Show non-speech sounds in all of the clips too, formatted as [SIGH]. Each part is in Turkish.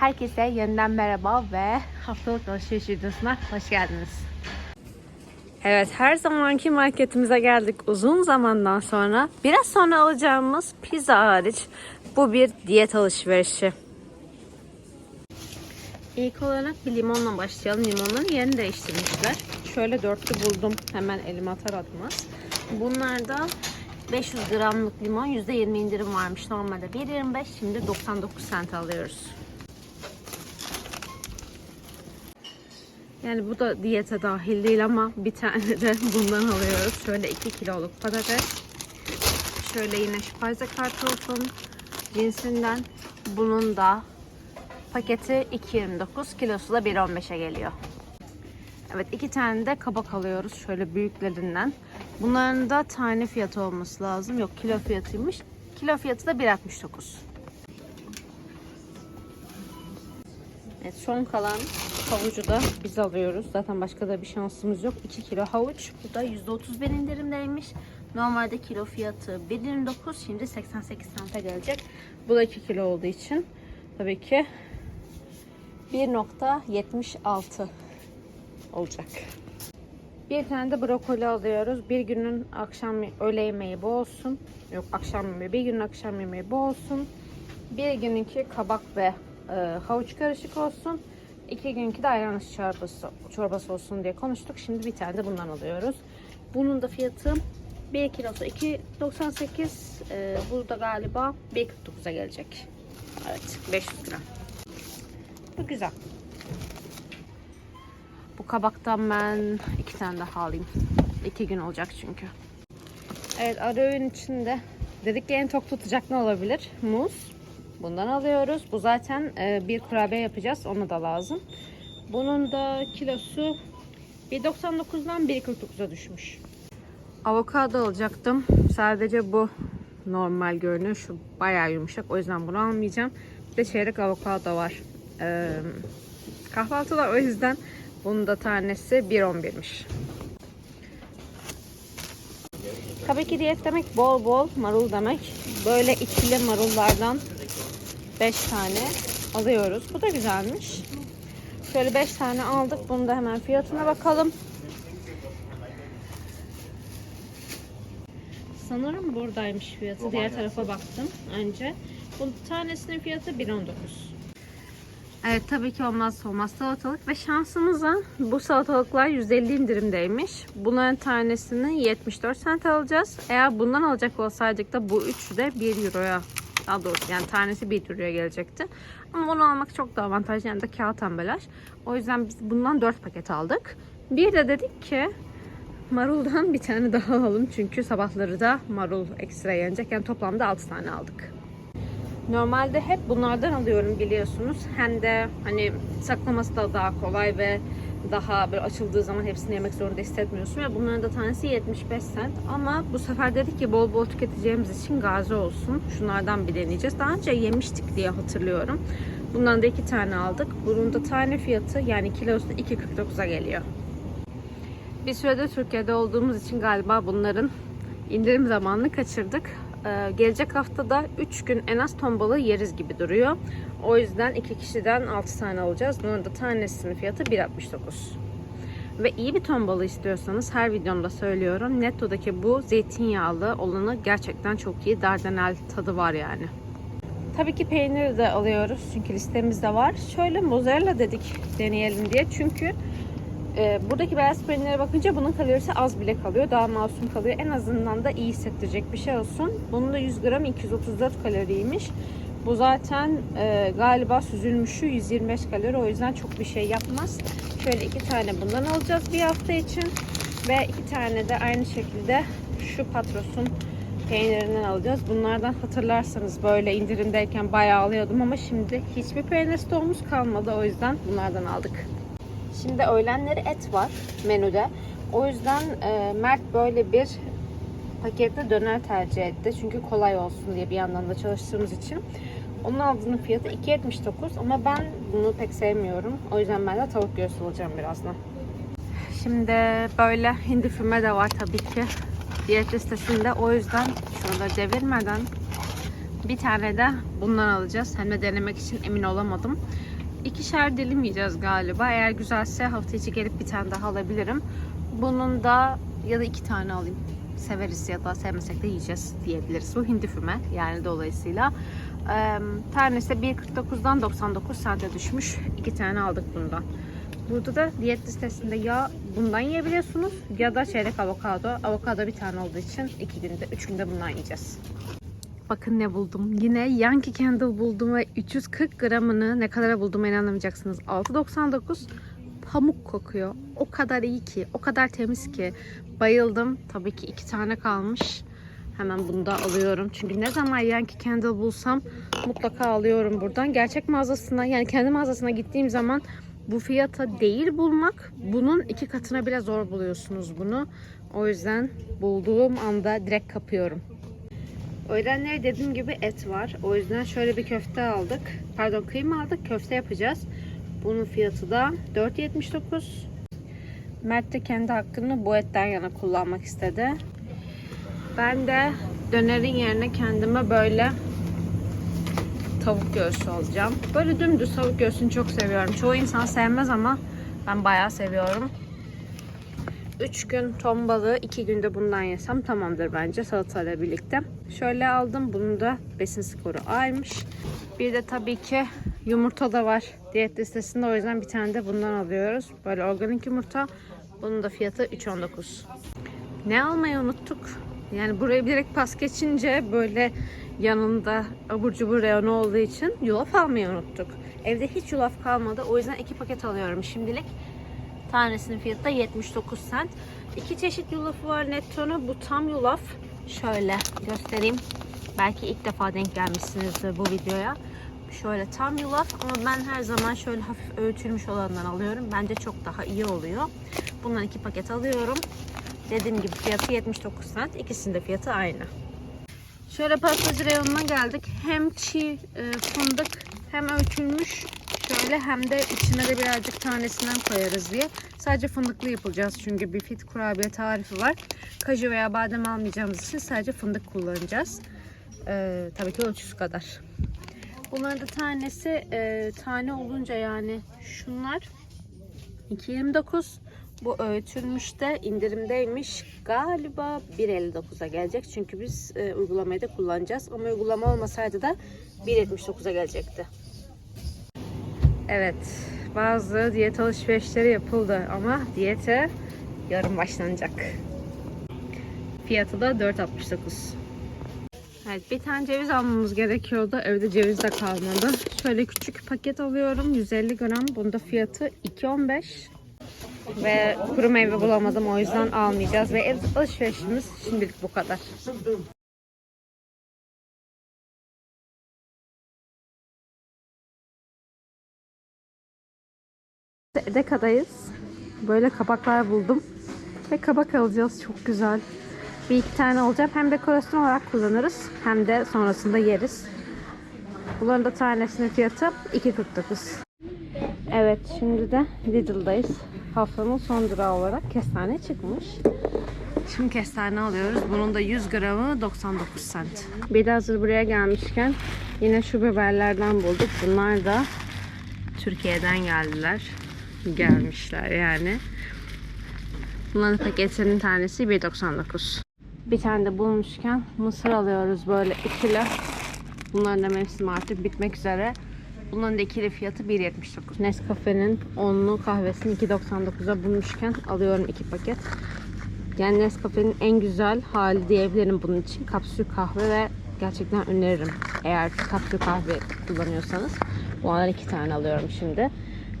Herkese yeniden merhaba ve haftalık alışveriş videosuna hoş geldiniz. Evet her zamanki marketimize geldik uzun zamandan sonra. Biraz sonra alacağımız pizza hariç bu bir diyet alışverişi. İlk olarak bir limonla başlayalım. Limonların yerini değiştirmişler. Şöyle dörtlü buldum. Hemen elime atar atmaz. Bunlarda 500 gramlık limon %20 indirim varmış. Normalde 1.25 şimdi 99 cent alıyoruz. Yani bu da diyete dahil değil ama bir tane de [LAUGHS] bundan alıyoruz. Şöyle 2 kiloluk patates. Şöyle yine Speise kartofun cinsinden. Bunun da paketi 2.29 kilosu da 1.15'e geliyor. Evet iki tane de kabak alıyoruz şöyle büyüklerinden. Bunların da tane fiyatı olması lazım. Yok kilo fiyatıymış. Kilo fiyatı da 1.69. Evet son kalan havucu da biz alıyoruz. Zaten başka da bir şansımız yok. 2 kilo havuç. Bu da %31 indirimdeymiş. Normalde kilo fiyatı 1.29 şimdi 88 sente gelecek. Bu da 2 kilo olduğu için tabii ki 1.76 olacak. Bir tane de brokoli alıyoruz. Bir günün akşam öğle yemeği bu olsun. Yok akşam yemeği. Bir günün akşam yemeği bu olsun. Bir gününki kabak ve e, havuç karışık olsun. İki günkü de ayran dışı çorbası, çorbası olsun diye konuştuk. Şimdi bir tane de bundan alıyoruz. Bunun da fiyatı 1 kilosu 2.98. E, bu da galiba 1.49'a gelecek. Evet 500 gram. Bu güzel. Bu kabaktan ben iki tane daha alayım. İki gün olacak çünkü. Evet ara öğün içinde dedik ki en tok tutacak ne olabilir? Muz. Bundan alıyoruz. Bu zaten e, bir kurabiye yapacağız. Onu da lazım. Bunun da kilosu 1.99'dan 1.49'a düşmüş. Avokado alacaktım. Sadece bu normal görünüyor. Şu bayağı yumuşak. O yüzden bunu almayacağım. Bir de çeyrek avokado var. Ee, kahvaltıda o yüzden bunun da tanesi 1.11'miş. Tabii ki diyet demek bol bol marul demek. Böyle ikili marullardan 5 tane alıyoruz. Bu da güzelmiş. Şöyle 5 tane aldık. Bunu da hemen fiyatına bakalım. Sanırım buradaymış fiyatı. Diğer tarafa baktım önce. Bu tanesinin fiyatı 1.19. Evet tabii ki olmazsa olmaz salatalık ve şansımıza bu salatalıklar 150 indirimdeymiş. Bunların tanesini 74 cent alacağız. Eğer bundan alacak olsaydık da bu üçü de 1 euroya daha doğrusu yani tanesi 1 euroya gelecekti. Ama bunu almak çok daha avantajlı yani de kağıt ambalaj. O yüzden biz bundan 4 paket aldık. Bir de dedik ki maruldan bir tane daha alalım. Çünkü sabahları da marul ekstra yenecek. Yani toplamda 6 tane aldık. Normalde hep bunlardan alıyorum biliyorsunuz. Hem de hani saklaması da daha kolay ve daha böyle açıldığı zaman hepsini yemek zorunda hissetmiyorsun. Ve bunların da tanesi 75 cent. Ama bu sefer dedik ki bol bol tüketeceğimiz için gazi olsun. Şunlardan bir deneyeceğiz. Daha önce yemiştik diye hatırlıyorum. Bundan da iki tane aldık. Bunun da tane fiyatı yani kilosu 2.49'a geliyor. Bir sürede Türkiye'de olduğumuz için galiba bunların indirim zamanını kaçırdık. Ee, gelecek haftada 3 gün en az ton balığı yeriz gibi duruyor. O yüzden 2 kişiden 6 tane alacağız. Bunun da tanesinin fiyatı 1.69. Ve iyi bir ton balığı istiyorsanız her videomda söylüyorum. Netto'daki bu zeytinyağlı olanı gerçekten çok iyi. Dardanel tadı var yani. Tabii ki peyniri de alıyoruz çünkü listemizde var. Şöyle mozzarella dedik deneyelim diye. Çünkü e, buradaki beyaz peynire bakınca bunun kalorisi az bile kalıyor. Daha masum kalıyor. En azından da iyi hissettirecek bir şey olsun. Bunun da 100 gram 234 kaloriymiş. Bu zaten e, galiba süzülmüşü 125 kalori. O yüzden çok bir şey yapmaz. Şöyle iki tane bundan alacağız bir hafta için. Ve iki tane de aynı şekilde şu Patros'un peynirinden alacağız. Bunlardan hatırlarsanız böyle indirimdeyken bayağı alıyordum ama şimdi hiçbir peynir stoğumuz kalmadı. O yüzden bunlardan aldık. Şimdi öğlenleri et var menüde. O yüzden e, Mert böyle bir pakette döner tercih etti. Çünkü kolay olsun diye bir yandan da çalıştığımız için. Onun aldığının fiyatı 2.79 ama ben bunu pek sevmiyorum. O yüzden ben de tavuk göğsü alacağım birazdan. Şimdi böyle hindi füme de var tabii ki diyet listesinde. O yüzden şurada devirmeden Bir tane de bundan alacağız. Hem de denemek için emin olamadım. İkişer dilim yiyeceğiz galiba. Eğer güzelse hafta içi gelip bir tane daha alabilirim. Bunun da ya da iki tane alayım. Severiz ya da sevmesek de yiyeceğiz diyebiliriz. Bu hindi füme yani dolayısıyla. Ee, tanesi 1.49'dan 99 sente düşmüş. İki tane aldık bundan. Burada da diyet listesinde ya bundan yiyebiliyorsunuz ya da çeyrek avokado. Avokado bir tane olduğu için iki günde, üç günde bundan yiyeceğiz. Bakın ne buldum. Yine Yankee Candle buldum ve 340 gramını ne kadara bulduğuma inanamayacaksınız. 6.99 pamuk kokuyor. O kadar iyi ki, o kadar temiz ki. Bayıldım. Tabii ki iki tane kalmış. Hemen bunu da alıyorum. Çünkü ne zaman Yankee Candle bulsam mutlaka alıyorum buradan. Gerçek mağazasına yani kendi mağazasına gittiğim zaman bu fiyata değil bulmak bunun iki katına bile zor buluyorsunuz bunu. O yüzden bulduğum anda direkt kapıyorum. Öğlenleri dediğim gibi et var. O yüzden şöyle bir köfte aldık. Pardon kıyma aldık. Köfte yapacağız. Bunun fiyatı da 4.79. Mert de kendi hakkını bu etten yana kullanmak istedi. Ben de dönerin yerine kendime böyle tavuk göğsü alacağım. Böyle dümdüz tavuk göğsünü çok seviyorum. Çoğu insan sevmez ama ben bayağı seviyorum. 3 gün ton balığı, 2 günde bundan yesem tamamdır bence salatayla birlikte. Şöyle aldım. Bunun da besin skoru A'ymış. Bir de tabii ki yumurta da var diyet listesinde. O yüzden bir tane de bundan alıyoruz. Böyle organik yumurta. Bunun da fiyatı 3.19. Ne almayı unuttuk? Yani burayı direkt pas geçince böyle yanında abur cubur reyonu olduğu için yulaf almayı unuttuk. Evde hiç yulaf kalmadı. O yüzden iki paket alıyorum şimdilik. Tanesinin fiyatı da 79 cent. İki çeşit yulafı var Netto'nun. Bu tam yulaf. Şöyle göstereyim. Belki ilk defa denk gelmişsinizdir bu videoya. Şöyle tam yulaf ama ben her zaman şöyle hafif öğütülmüş olanından alıyorum. Bence çok daha iyi oluyor. Bundan iki paket alıyorum. Dediğim gibi fiyatı 79 cent. İkisinin de fiyatı aynı. Şöyle pastacı reyonuna geldik. Hem çiğ e, fındık hem öğütülmüş şöyle hem de içine de birazcık tanesinden koyarız diye. Sadece fındıklı yapacağız çünkü bir fit kurabiye tarifi var. Kaju veya badem almayacağımız için sadece fındık kullanacağız. Ee, tabii ki ölçüsü kadar. Bunların da tanesi e, tane olunca yani şunlar 2.29 bu öğütülmüş de indirimdeymiş. Galiba 1.59'a gelecek. Çünkü biz e, uygulamayı da kullanacağız. Ama uygulama olmasaydı da 1.79'a gelecekti. Evet. Bazı diyet alışverişleri yapıldı ama diyete yarın başlanacak. Fiyatı da 4.69. Evet bir tane ceviz almamız gerekiyordu. Evde ceviz de kalmadı. Şöyle küçük paket alıyorum. 150 gram. Bunda fiyatı 2.15. Ve kuru meyve bulamadım o yüzden almayacağız. Ve ev alışverişimiz şimdilik bu kadar. Edeka'dayız. Böyle kabaklar buldum. Ve kabak alacağız. Çok güzel. Bir iki tane olacak. Hem dekorasyon olarak kullanırız. Hem de sonrasında yeriz. Bunların da tanesinin fiyatı 2.49. Evet şimdi de Lidl'dayız. Haftanın son durağı olarak kestane çıkmış. Şimdi kestane alıyoruz. Bunun da 100 gramı 99 cent. Bir de hazır buraya gelmişken yine şu biberlerden bulduk. Bunlar da Türkiye'den geldiler. Gelmişler yani. Bunların paketinin tanesi 1.99. Bir tane de bulmuşken mısır alıyoruz böyle ikili. Bunların da mevsimi artık bitmek üzere. Bunların da ikili fiyatı 1.79. Nescafe'nin onlu kahvesini 2.99'a bulmuşken alıyorum iki paket. Yani Nescafe'nin en güzel hali diyebilirim bunun için. Kapsül kahve ve gerçekten öneririm. Eğer kapsül kahve kullanıyorsanız. Bu iki tane alıyorum şimdi.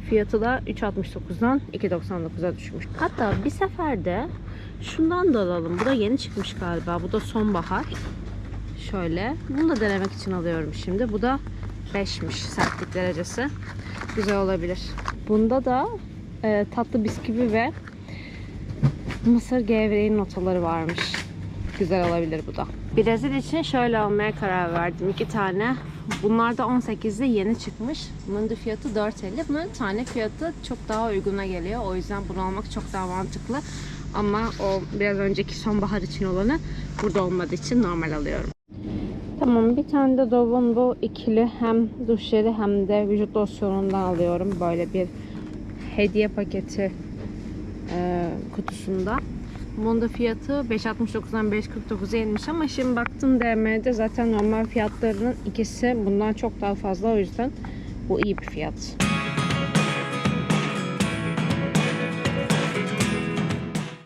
Fiyatı da 3.69'dan 2.99'a düşmüş. Hatta bir seferde şundan da alalım. Bu da yeni çıkmış galiba. Bu da sonbahar. Şöyle. Bunu da denemek için alıyorum şimdi. Bu da 5'miş sertlik derecesi. Güzel olabilir. Bunda da e, tatlı bisküvi ve mısır gevreği notaları varmış. Güzel olabilir bu da. Brezil için şöyle almaya karar verdim. iki tane. Bunlar da 18'de yeni çıkmış. Bunun da fiyatı 4.50. Bunların tane fiyatı çok daha uyguna geliyor. O yüzden bunu almak çok daha mantıklı. Ama o biraz önceki sonbahar için olanı burada olmadığı için normal alıyorum. Tamam bir tane de Dove'un bu ikili hem duş jeli hem de vücut losyonundan alıyorum. Böyle bir hediye paketi e, kutusunda. Bunun da fiyatı 5.69'dan 5.49'a inmiş ama şimdi baktım DM'de zaten normal fiyatlarının ikisi bundan çok daha fazla o yüzden bu iyi bir fiyat.